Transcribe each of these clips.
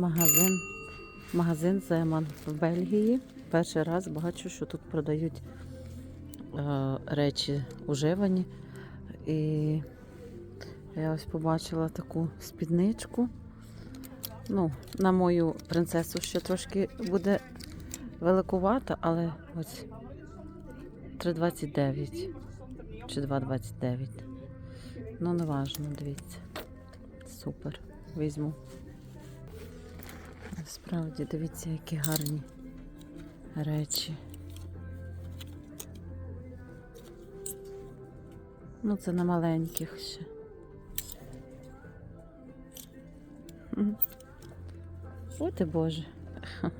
Магазин. Магазин Земан в Бельгії. Перший раз бачу, що тут продають е, речі уживані. І я ось побачила таку спідничку. Ну, на мою принцесу ще трошки буде великувата, але ось 3,29 чи 2,29. Ну, не важно, дивіться. Супер. Візьму. Справді, дивіться, які гарні речі. Ну, це на маленьких ще. Ой ти Боже.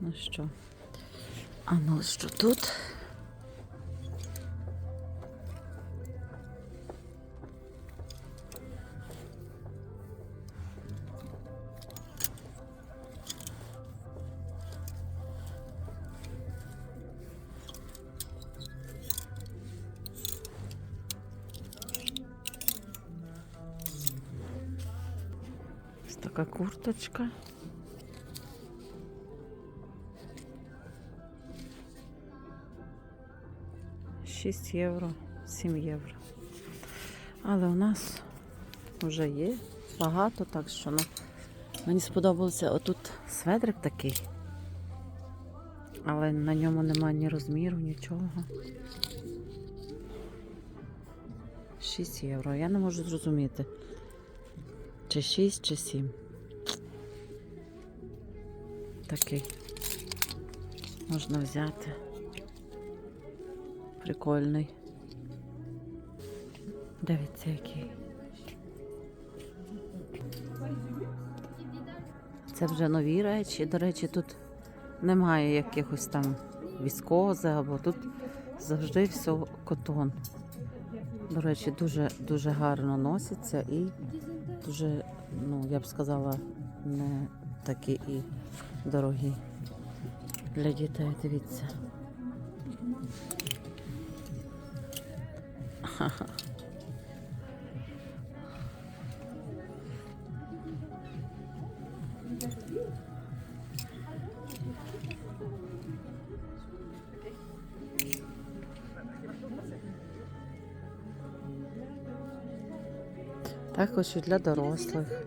Ну що? А ну що тут? Така курточка. Шість євро, 7 євро. Але у нас вже є багато, так що ну, мені сподобався отут сведрик такий. Але на ньому немає ні розміру, нічого. 6 євро. Я не можу зрозуміти. Чи 6, чи 7. Такий. Можна взяти. Прикольний. Дивіться, який. Це вже нові речі. До речі, тут немає якихось там віскози, або тут завжди все котон. До речі, дуже дуже гарно носиться і дуже, ну, я б сказала, не такі і дорогі для дітей. Дивіться. Ха-ха. також і для дорослих.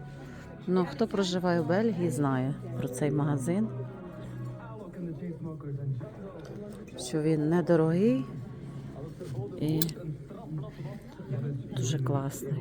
Ну, Хто проживає в Бельгії, знає про цей магазин, що він недорогий і дуже класний.